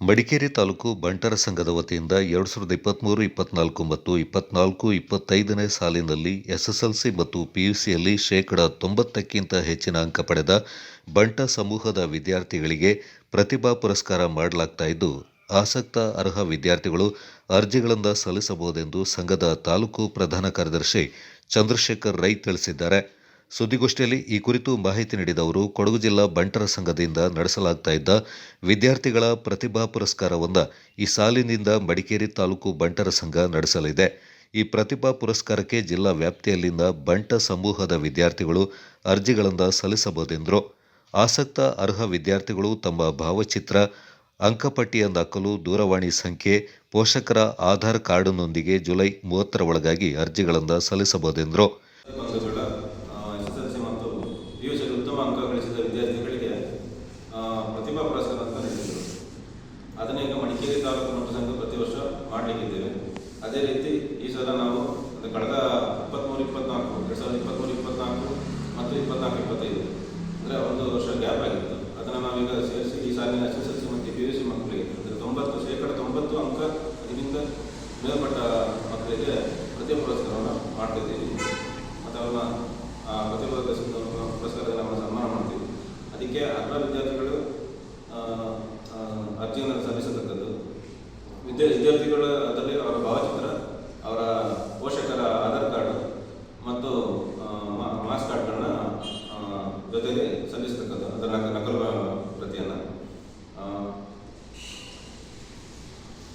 ಮಡಿಕೇರಿ ತಾಲೂಕು ಬಂಟರ ಸಂಘದ ವತಿಯಿಂದ ಎರಡು ಸಾವಿರದ ಇಪ್ಪತ್ತ್ಮೂರು ಇಪ್ಪತ್ನಾಲ್ಕು ಮತ್ತು ಇಪ್ಪತ್ನಾಲ್ಕು, ಇಪ್ಪತ್ತೈದನೇ ಸಾಲಿನಲ್ಲಿ ಎಸ್ಎಸ್ಎಲ್ಸಿ ಮತ್ತು ಪಿಯುಸಿಯಲ್ಲಿ ಶೇಕಡ ತೊಂಬತ್ತಕ್ಕಿಂತ ಹೆಚ್ಚಿನ ಅಂಕ ಪಡೆದ ಬಂಟ ಸಮೂಹದ ವಿದ್ಯಾರ್ಥಿಗಳಿಗೆ ಪ್ರತಿಭಾ ಪುರಸ್ಕಾರ ಮಾಡಲಾಗ್ತಾ ಇದ್ದು, ಆಸಕ್ತ ಅರ್ಹ ವಿದ್ಯಾರ್ಥಿಗಳು ಅರ್ಜಿಗಳನ್ನು ಸಲ್ಲಿಸಬಹುದೆಂದು ಸಂಘದ ತಾಲೂಕು ಪ್ರಧಾನ ಕಾರ್ಯದರ್ಶಿ ಚಂದ್ರಶೇಖರ್ ರೈ ತಿಳಿಸಿದ್ದಾರೆ. ಸುದ್ದಿಗೋಷ್ಠಿಯಲ್ಲಿ ಈ ಕುರಿತು ಮಾಹಿತಿ ನೀಡಿದ ಅವರು ಕೊಡಗು ಜಿಲ್ಲಾ ಬಂಟರ ಸಂಘದಿಂದ ನಡೆಸಲಾಗ್ತಾ ಇದ್ದ ವಿದ್ಯಾರ್ಥಿಗಳ ಪ್ರತಿಭಾ ಪುರಸ್ಕಾರವನ್ನು ಈ ಸಾಲಿನಿಂದ ಮಡಿಕೇರಿ ತಾಲೂಕು ಬಂಟರ ಸಂಘ ನಡೆಸಲಿದೆ. ಈ ಪ್ರತಿಭಾ ಪುರಸ್ಕಾರಕ್ಕೆ ಜಿಲ್ಲಾ ವ್ಯಾಪ್ತಿಯಲ್ಲಿನ ಬಂಟ ಸಮೂಹದ ವಿದ್ಯಾರ್ಥಿಗಳು ಅರ್ಜಿಗಳನ್ನು ಸಲ್ಲಿಸಬಹುದೆಂದರು. ಆಸಕ್ತ, ಅರ್ಹ ವಿದ್ಯಾರ್ಥಿಗಳು ತಮ್ಮ ಭಾವಚಿತ್ರ, ಅಂಕಪಟ್ಟಿಯ ದಾಖಲು ದೂರವಾಣಿ ಸಂಖ್ಯೆ, ಪೋಷಕರ ಆಧಾರ್ ಕಾರ್ಡ್ನೊಂದಿಗೆ ಜುಲೈ ಮೂವತ್ತರ ಒಳಗಾಗಿ ಅರ್ಜಿಗಳನ್ನು ಸಲ್ಲಿಸಬಹುದೆಂದರು ಬಂಧುಗಳ ಎಸ್ ಎಸ್ ಎಲ್ ಸಿ ಮತ್ತು ಪಿ ಯು ಸಿಯಲ್ಲಿ ಉತ್ತಮ ಅಂಕ ಗಳಿಸಿದ ವಿದ್ಯಾರ್ಥಿಗಳಿಗೆ ಆ, ಪ್ರತಿಭಾ ಪುರಸ್ಕಾರ ಅಂತ ನೀಡಿದರು ಅದನ್ನು ಈಗ ಮಡಿಕೇರಿ ತಾಲೂಕು ಮಟ್ಟ ಸಂಘ ಪ್ರತಿ ವರ್ಷ ಮಾಡಲಿಕ್ಕಿದ್ದೇವೆ ಅದೇ ರೀತಿ ಈ ಸಲ ನಾವು ಅದು ಕಳೆದ ಇಪ್ಪತ್ತ್ಮೂರು ಇಪ್ಪತ್ನಾಲ್ಕು ಎರಡು ಸಾವಿರದ ಇಪ್ಪತ್ತ್ಮೂರು ಇಪ್ಪತ್ನಾಲ್ಕು ಮತ್ತು ಇಪ್ಪತ್ನಾಲ್ಕು ಇಪ್ಪತ್ತೈದು ಅಂದರೆ ಒಂದು ವರ್ಷ ಗ್ಯಾಪ್ ಆಗಿತ್ತು ಅದನ್ನು ನಾವೀಗ ಸೇರಿಸಿ ಈ ಸಾಲಿನ ಎಸ್ ಎಸ್ ಎಲ್ ಸಿ ಮತ್ತು ಪಿ ಯು ಸಿ ಮಕ್ಕಳಿಗೆ ಅಂದರೆ ತೊಂಬತ್ತು ಶೇಕಡ ತೊಂಬತ್ತು ಅಂಕ ಇದರಿಂದ ಮೇಲ್ಪಟ್ಟ ಮಕ್ಕಳಿಗೆ ಪ್ರತಿ ಪುರಸ್ಕಾರವನ್ನು ಮಾಡ್ತಿದ್ದೀವಿ. ಪ್ರತಿಭಾ ಪುರಸ್ಕಾರ ಪುರಸ್ಕಾರದಲ್ಲಿ ನಾವು ಸನ್ಮಾನ ಮಾಡ್ತೀವಿ. ಅದಕ್ಕೆ ಅರ್ಹ ವಿದ್ಯಾರ್ಥಿಗಳು ಅರ್ಜಿಯನ್ನು ಸಲ್ಲಿಸತಕ್ಕದ್ದು ವಿದ್ಯಾ, ವಿದ್ಯಾರ್ಥಿಗಳ ಅದರಲ್ಲಿ ಅವರ ಭಾವಚಿತ್ರ, ಅವರ ಪೋಷಕರ ಆಧಾರ್ ಕಾರ್ಡ್ ಮತ್ತು ಮಾಸ್ ಕಾರ್ಡ್ಗಳನ್ನ ಜೊತೆಗೆ ಸಲ್ಲಿಸತಕ್ಕದ್ದು ಅದರ ನಕ- ನಕಲು ಪ್ರತಿಯನ್ನು.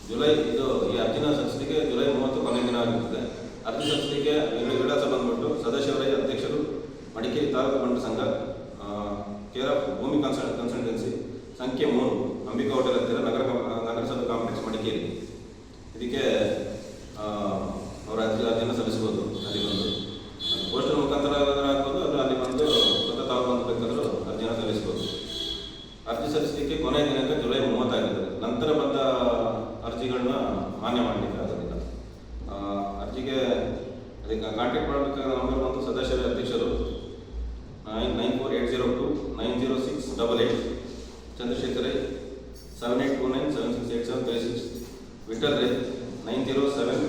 ಜುಲೈ ಇದು ಈ ಅರ್ಜಿನ ಸಲ್ಲಿಸಲಿಕ್ಕೆ ಜುಲೈ ಮೂವತ್ತು ಕೊನೆಯ ದಿನ ಆಗಿರುತ್ತದೆ ಅರ್ಜಿ ಸಂಸ್ಥೆಗೆ ವಿಳ- ವಿಳಾಸ ಬಂದ್ಬಿಟ್ಟು ಸದಾಶಿವರಾಯ ಅಧ್ಯಕ್ಷರು ಮಡಿಕೇರಿ ತಾಲೂಕು ಬಂಡ ಸಂಘ ಕೇರ್ ಭೂಮಿ ಕನ್ಸಲ್, ಕನ್ಸಲ್ಟೆನ್ಸಿ, ಸಂಖ್ಯೆ ಮೂರು, ಅಂಬಿಕಾ ಹೋಟೆಲ್ ಹತ್ತಿರ ನಗರ ನಗರಸಭೆ ಕಾಂಪ್ಲೆಕ್ಸ್ ಮಡಿಕೇರಿ. ಇದಕ್ಕೆ ಅವರ ಅರ್ಜಿ ಅರ್ಜಿನ ಸಲ್ಲಿಸ್ಬೋದು ಅಲ್ಲಿ ಬಂದು ಪೋಸ್ಟರ್ ಮುಖಾಂತರ ಹಾಕ್ಬೋದು ಆಗ್ಬೋದು, ಅದು ಅಲ್ಲಿ ಬಂದು ಸ್ವತಃ ತಾಲೂಕು ಬಂದು ಬೇಕಾದರೂ ಅರ್ಜಿನ ಸಲ್ಲಿಸ್ಬೋದು ಅರ್ಜಿ ಸಲ್ಲಿಸಲಿಕ್ಕೆ ಕೊನೆಯ ದಿನಾಂಕ ಜುಲೈ ಮೂವತ್ತಾಗಿರ್ತದೆ ನಂತರ ಬಂದ ಅರ್ಜಿಗಳನ್ನ ಮಾನ್ಯ ಮಾಡಲಿಕ್ಕೆ ಆಗೋದಿಲ್ಲ. ಅರ್ಜಿಗೆ ಅದಕ್ಕೆ ಕಾಂಟ್ಯಾಕ್ಟ್ ಮಾಡಬೇಕಾದ್ರೆ ನಂಬರ್ ಬಂದು ಸದಸ್ಯರ ಅಧ್ಯಕ್ಷರು, nine nine four eight zero two nine zero six double eight, Chandrashekar seven eight two nine seven six eight seven three six, Vittal Rai nine zero seven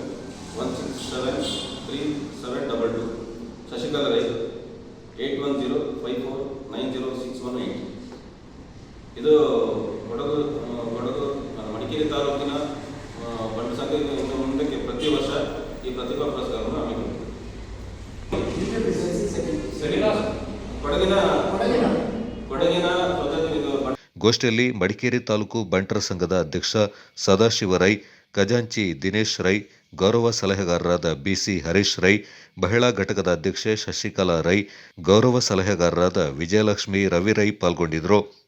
one six seven three seven double two, Shashikala Rai eight one zero five four nine zero six one eight ಇದು ಕೊಡಗು ಮುಂದಕ್ಕೆ ಪ್ರತಿ ವರ್ಷ ಈ ಪ್ರತಿಭಾ ಪುರಸ್ಕಾರವನ್ನು ಗೋಷ್ಠಿಯಲ್ಲಿ ಮಡಿಕೇರಿ ತಾಲೂಕು ಬಂಟರ ಸಂಘದ ಅಧ್ಯಕ್ಷ ಸದಾಶಿವ ರೈ ಖಜಾಂಚಿ ದಿನೇಶ್ ರೈ ಗೌರವ ಸಲಹೆಗಾರರಾದ ಬಿಸಿ ಹರೀಶ್ ರೈ ಮಹಿಳಾ ಘಟಕದ ಅಧ್ಯಕ್ಷೆ ಶಶಿಕಲಾ ರೈ ಗೌರವ ಸಲಹೆಗಾರರಾದ ವಿಜಯಲಕ್ಷ್ಮಿ ರವಿ ರೈ ಪಾಲ್ಗೊಂಡಿದ್ದರು.